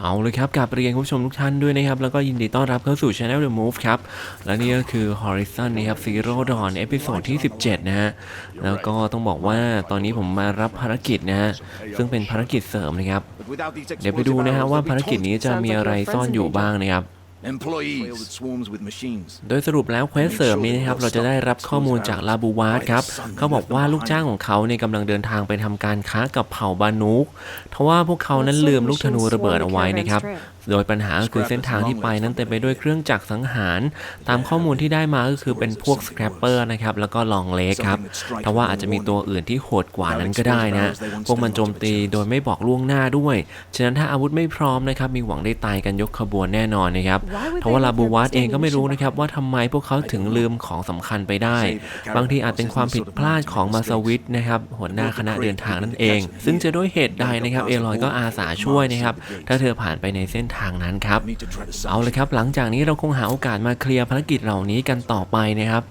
เอาเลยครับกลับเรียนคุณผู้ชมทุกท่านด้วยนะครับ แล้วก็ยินดีต้อนรับเข้าสู่ Channel The Move ครับ และนี่ก็คือ Horizon นะครับ Zero Dawn เอพิโซดที่ 17 นะฮะ แล้วก็ต้องบอกว่าตอนนี้ผมมารับภารกิจนะฮะ ซึ่งเป็นภารกิจเสริมนะครับ เดี๋ยวไปดูนะฮะว่าภารกิจนี้จะมีอะไรซ่อนอยู่บ้างนะครับ Employees. swarms with machines. โดยสรุปแล้วเควสเสริมนี้นะครับเราจะได้รับข้อมูลจากลาบูวาร์ดครับเขาบอกว่าลูกจ้างของเขาเนี่ยกำลังเดินทางไปทำการค้ากับเผ่าบานุกทว่าพวกเขานั้นลืมลูกธนูระเบิดเอาไว้นะครับ โดยปัญหาก็คือเส้นทางที่ไปนั้นเต็มไปด้วยเครื่องจักรสังหาร ตามข้อมูลที่ได้มาก็คือเป็นพวกสแครปเปอร์นะครับแล้วก็ลองเลกครับทว่าอาจจะมีตัวอื่นที่โหดกว่านั้นก็ได้นะ พวกมันโจมตีโดยไม่บอกล่วงหน้าด้วย ฉะนั้นถ้าอาวุธไม่พร้อมนะครับมีหวังได้ตายกันยกขบวนแน่นอนนะครับทว่าลาบูวาร์ดเองก็ไม่รู้นะครับว่าทำไมพวกเขาถึงลืมของสำคัญไปได้ บางทีอาจเป็นความผิดพลาดของมาสวิตนะครับหัวหน้าคณะเดินทางนั่นเอง ซึ่งจะด้วยเหตุใดนะครับเอลอยก็อาสาช่วยนะครับถ้าเธอผ่านไปในเส้นทางนั้นครับ Need to tread aside. เอาเลยครับหลังจากนี้เราคงหาโอกาสมาเคลียร์ภารกิจเหล่านี้กันต่อไปนะครับ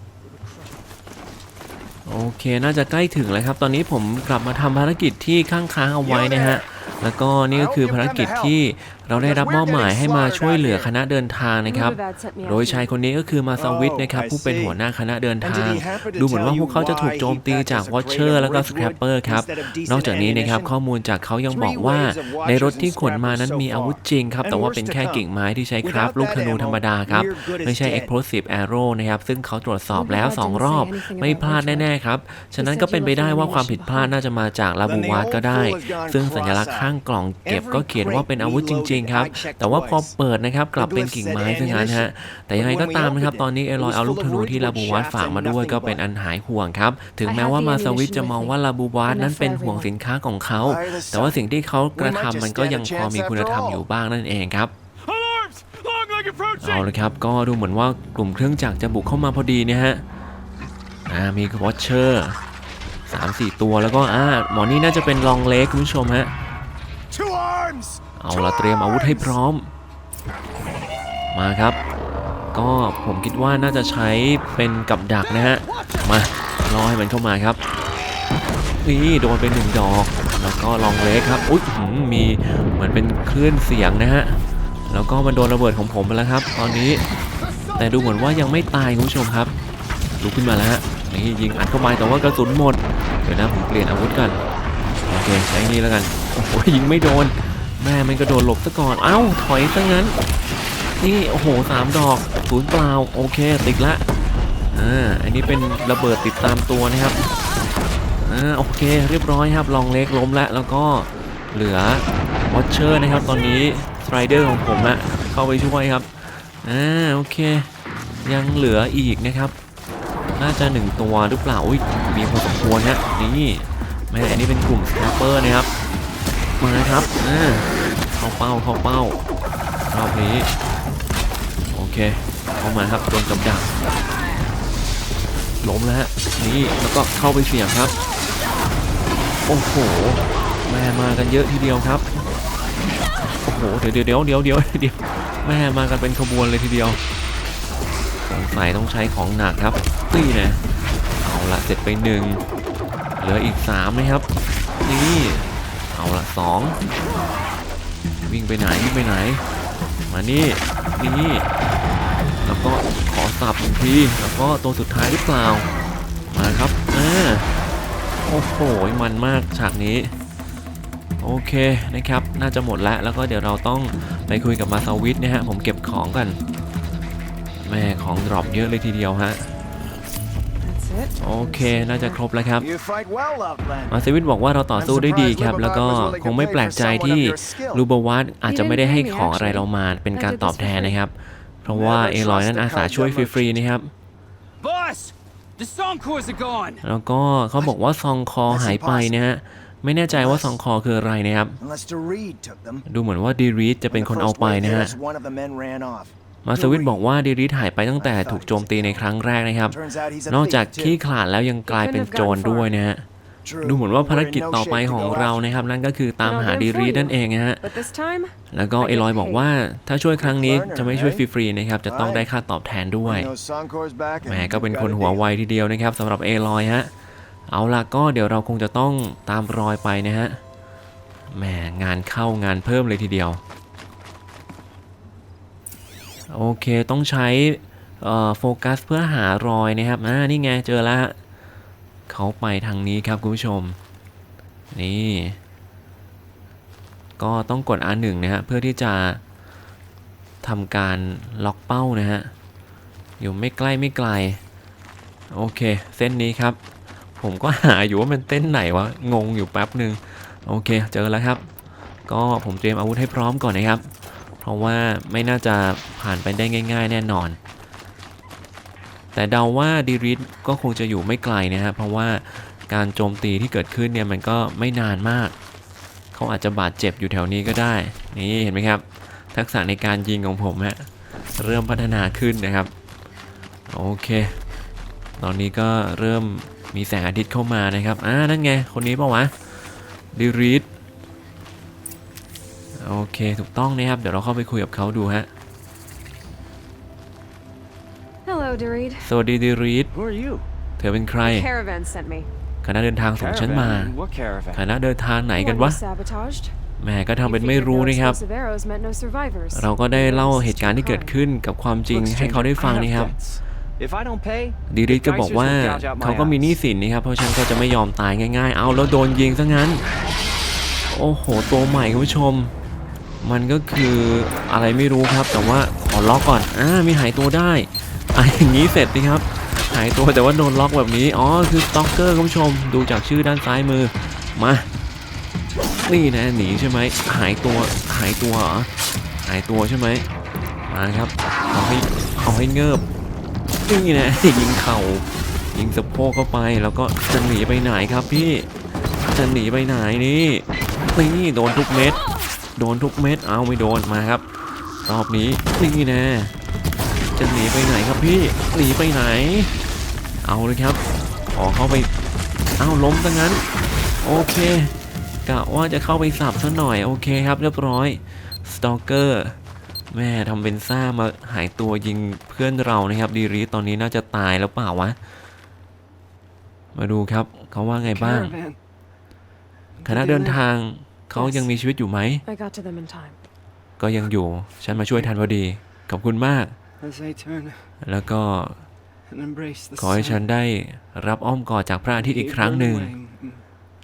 โอเคน่าจะใกล้ถึงแล้วครับ ตอนนี้ผมกลับมาทำภารกิจที่ข้างค้างเอาไว้นะฮะ แล้วก็นี่ก็คือภารกิจที่เราได้รับมอบหมายให้มาช่วยเหลือคณะเดินทางนะครับ โดยชายคนนี้ก็คือมาซาวิทนะครับผู้เป็นหัวหน้าคณะเดินทาง ดูเหมือนว่าพวกเขาจะถูกโจมตีจากวอชเชอร์แล้วก็สแครปเปอร์ครับ นอกจากนี้นะครับข้อมูลจากเขายังบอกว่า ในรถที่ขนมานั้นมีอาวุธจริงครับ แต่ว่าเป็นแค่กิ่งไม้ที่ใช้คราฟลูกธนูธรรมดาครับ ไม่ใช่ explosive arrow นะครับ ซึ่งเขาตรวจสอบแล้ว 2 รอบ ไม่พลาดแน่ ๆ ครับ ฉะนั้นก็เป็นไปได้ว่าความผิดพลาดน่าจะมาจากลาบูวาร์ดก็ได้ ซึ่งสัญลักษณ์ข้างกล่องเก็บก็เขียนว่าเป็นอาวุธจริง ๆ ครับ แต่ว่าพอเปิดนะครับกลับเป็นกิ่งไม้ซะงั้นฮะ แต่ยังไงก็ตามนะครับ ตอนนี้เอลอยเอาลูกธนูที่ลาบูวาร์ดฝากมาด้วยก็เป็นอันหายห่วงครับ ถึงแม้ว่ามาสวิตจะมองว่าลาบูวาร์ดนั้นเป็นห่วงสินค้าของเขา แต่ว่าสิ่งที่เขากระทำมันก็ยังพอมีคุณธรรมอยู่บ้างนั่นเองครับ Alarms! Long leg approaching! เอาเลยครับ ก็ดูเหมือนว่ากลุ่มเครื่องจักรจะบุกเข้ามาพอดีเนี่ยฮะอ่ามีวอชเชอร์สามสี่ตัวแล้วก็อ่าหมอนี่น่าจะเป็นลองเล็กคุณผู้ชมฮะ To arms! เอาละเตรียมอาวุธให้พร้อม มาครับ ก็ผมคิดว่าน่าจะใช้เป็นกับดักนะฮะ มารอให้มันเข้ามาครับนี่โดนไปหนึ่งดอก แล้วก็ลองเล็กครับ อุ๊ยหืมมีเหมือนเป็นคลื่นเสียงนะฮะ แล้วก็มันโดนระเบิดของผมไปแล้วครับ ตอนนี้ แต่ดูเหมือนว่ายังไม่ตายคุณผู้ชมครับ ลุกขึ้นมาแล้วฮะนี่ยิงอัดเข้าไปแต่ว่ากระสุนหมด เดี๋ยวนะผมเปลี่ยนอาวุธกัน โอเคใช้นี่แล้วกัน โอ้โหยิงไม่โดน แม่มันกระโดดหลบซะก่อน เอ้า ถอยซะงั้น นี่โอ้โหสามดอกศูนย์เปล่า โอเค ติดละ อ่า อันนี้เป็นระเบิดติดตามตัวนะครับ อ่า โอเค เรียบร้อยครับ ลองเล็กล้มแล้วแล้วก็เหลือวอชเชอร์นะครับ ตอนนี้สไตรเดอร์ของผมอะเข้าไปช่วยครับ อ่า โอเค ยังเหลืออีกนะครับ น่าจะหนึ่งตัวหรือเปล่า อุ้ย มีพอสมควรฮะนี่แม่อันนี้เป็นกลุ่มสแคปเปอร์นะครับ มาครับอ่าเข้าเป้าเข้าเป้ารอบนี้โอเคเข้ามาครับโดนกับดักล้มแล้วฮะนี่แล้วก็เข้าไปเสียบครับ โอ้โหแม่มากันเยอะทีเดียวครับโอ้โหเดี๋ยวเดี๋ยวเดี๋ยวเดี๋ยวเดี๋ยวเดี๋ยวแม่มากันเป็นขบวนเลยทีเดียวสงสัยต้องใช้ของหนักครับนี่นะเอาละเสร็จไปหนึ่งเหลืออีกสามนะครับนี่ เอาละสองวิ่งไปไหนวิ่งไปไหน มานี่นี่แล้วก็ขอสับหนึ่งทีแล้วก็ตัวสุดท้ายหรือเปล่ามาครับอ่าโอ้โหมันมากฉากนี้โอเคนะครับ น่าจะหมดแล้วแล้วก็เดี๋ยวเราต้องไปคุยกับมาซาวิทนะฮะ ผมเก็บของกัน แม่ของดรอปเยอะเลยทีเดียวฮะ โอเค น่าจะครบแล้วครับ You fight well, Outlander. มาเซวิทบอกว่าเราต่อสู้ได้ดีครับ แล้วก็คงไม่แปลกใจที่ลูโบวัตอาจจะไม่ได้ให้ของอะไรเรามาเป็นการตอบแทนนะครับ เพราะว่าเอลอยนั้นอาสาช่วยฟรีๆนะครับ Boss! The song cores are gone! แล้วก็เขาบอกว่าซองคอหายไปนะฮะไม่แน่ใจว่าซองคอคืออะไรนะครับ Unless DeReed took them. ดูเหมือนว่าดีรีดจะเป็นคนเอาไปนะฮะ มาสวิทบอกว่าดีรีดหายไปตั้งแต่ถูกโจมตีในครั้งแรกนะครับ นอกจากขี้ขลาดแล้วยังกลายเป็นโจรด้วยนะฮะดูเหมือนว่าภารกิจต่อไปของเรานะครับ นั่นก็คือตามหาดีรีนั่นเองนะฮะ แล้วก็เอลอยบอกว่าถ้าช่วยครั้งนี้จะไม่ช่วยฟรีๆนะครับ จะต้องได้ค่าตอบแทนด้วยแหมก็เป็นคนหัวไวทีเดียวนะครับสำหรับเอลอยฮะ เอาล่ะก็เดี๋ยวเราคงจะต้องตามรอยไปนะฮะแหมงานเข้างานเพิ่มเลยทีเดียว โอเคต้องใช้โฟกัสเพื่อหารอยนะครับอ่านี่ไงเจอแล้วฮะเขาไปทางนี้ครับคุณผู้ชม นี่ ก็ต้องกด R1 นะฮะเพื่อที่จะทำการล็อกเป้านะฮะ อยู่ไม่ใกล้ไม่ไกล โอเค เส้นนี้ครับ ผมก็หาอยู่ว่ามันเต้นไหนวะ งงอยู่แป๊บหนึ่งโอเค เจอแล้วครับ ก็ผมเตรียมอาวุธให้พร้อมก่อนนะครับ เพราะว่าไม่น่าจะผ่านไปได้ง่าย ๆ แน่นอน แต่เดาว่าดีริสก็คงจะอยู่ไม่ไกลนะฮะเพราะว่าการโจมตีที่เกิดขึ้นเนี่ยมันก็ไม่นานมาก เขาอาจจะบาดเจ็บอยู่แถวนี้ก็ได้ นี่เห็นไหมครับ ทักษะในการยิงของผมฮะเริ่มพัฒนาขึ้นนะครับ โอเค ตอนนี้ก็เริ่มมีแสงอาทิตย์เข้ามานะครับ อ่า นั่นไง คนนี้ปะวะดิริส โอเคถูกต้องนะครับ เดี๋ยวเราเข้าไปคุยกับเขาดูฮะ Hello, Dorit. สวัสดีดิริส Who are you? เธอเป็นใคร Caravan sent me. คณะเดินทางส่งฉันมา What caravan? คณะเดินทางไหนกัน One วะ was sabotaged. แหม่ก็ทำเป็น You ไม่ figured รู้ no นะครับ explosive arrows meant no survivors. เราก็ได้เล่า This is เหตุการณ์ที่เกิด crime. ขึ้นกับความจริง Look, ให้เขาได้ stranger, ฟัง I have นี่ครับ debts. If I don't pay, ดีริส the ก็บอก Geisers ว่า will gouge out my เขาก็มีหนี้ eyes. สินนี่ครับ เพราะฉันก็จะไม่ยอมตายง่าย ๆ เอาแล้วโดนยิงซะงั้น โอ้โห ตัวใหม่คุณผู้ชม มันก็คืออะไรไม่รู้ครับ แต่ว่าขอล็อกก่อนอ่ามีหายตัวได้อะอย่างนี้เสร็จสิครับ หายตัวแต่ว่าโดนล็อกแบบนี้อ๋อคือสต็อกเกอร์คุณผู้ชมดูจากชื่อด้านซ้ายมือมานี่นะหนีใช่ไหมหายตัวหายตัวเหรอหายตัวใช่ไหมมาครับเอาให้เอาให้เงิบนี่นะยิงเข่ายิงสะโพกเข้าไปแล้วก็จะหนีไปไหนครับพี่จะหนีไปไหนนี่นี่โดนทุกเม็ด โดนทุกเม็ดเอาไม่โดนมาครับ รอบนี้นี่นะจะหนีไปไหนครับพี่หนีไปไหน เอาเลยครับขอเข้าไปเอาล้มซะงั้น โอเคกะว่าจะเข้าไปสับซะหน่อยโอเคครับ เรียบร้อยสตอกเกอร์แม่ทำเป็นซ่ามาหายตัวยิงเพื่อนเรานะครับ ดีรีตอนนี้น่าจะตายแล้วเปล่าวะ มาดูครับเขาว่าไงบ้าง Caravan. คณะเดินทาง เขายังมีชีวิตอยู่ไหม I got to them in time. ก็ยังอยู่ ฉันมาช่วยทันพอดี ขอบคุณมาก As I turn แล้วก็ and embrace the ขอให้ฉัน sun, ได้รับอ้อมกอดจากพระอาทิตย์อีก they ครั้ง burn หนึ่ง away.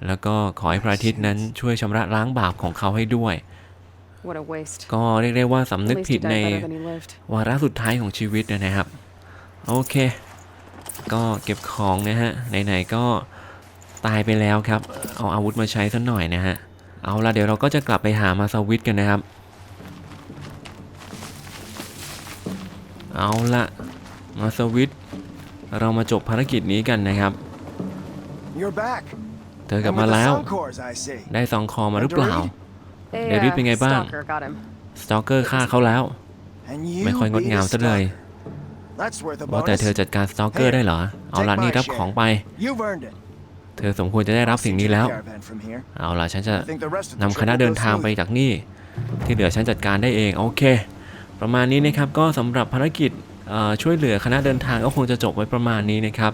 แล้วก็ขอให้พระอาทิตย์นั้นช่วยชำระล้างบาปของเขาให้ด้วย What a waste. ก็เรียกได้ว่าสำ At นึก least ผิ he ดใน died better than he lived. วาระสุดท้ายของชีวิตนะครับ โอเค ก็เก็บของนะฮะ ไหนๆก็ตายไปแล้วครับ เอาอาวุธมาใช้สักหน่อยนะฮะ เอาละเดี๋ยวเราก็จะกลับไปหามาสวิตกันนะครับ เอาละมาสวิต เรามาจบภารกิจนี้กันนะครับ You're back. เธอกลับ And มา with the แล้ว Suncors, I see. ได้ซองคอมาหรือเปล่า A David เป็นไงบ้าง stalker got him. สตอกเกอร์ฆ่าเขาแล้ว And you ไม่ค่อยงด beat งาม a ซะเลย stalker. That's worth a ว่าแต่ bonus. เธอจัดการสตอกเกอร์ได้เหรอ เอาละนี่รับของไป You've earned it. เธอสมควรจะได้รับสิ่งนี้แล้ว Caravan from here. เอาล่ะฉันจะ I think the rest of the นำ trip คณะ will เดิน go ทางไป smooth. จากนี่ ที่เหลือฉันจัดการได้เอง โอเค ประมาณนี้นะครับก็สำหรับภารกิจเอ่อช่วยเหลือคณะเดินทางก็คงจะจบไว้ประมาณนี้นะครับ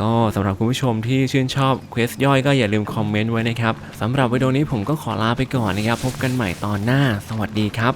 ก็สำหรับคุณผู้ชมที่ชื่นชอบเควสย่อยก็อย่าลืมคอมเมนต์ไว้นะครับสำหรับวิดีโอนี้ผมก็ขอลาไปก่อนนะครับ พบกันใหม่ตอนหน้า สวัสดีครับ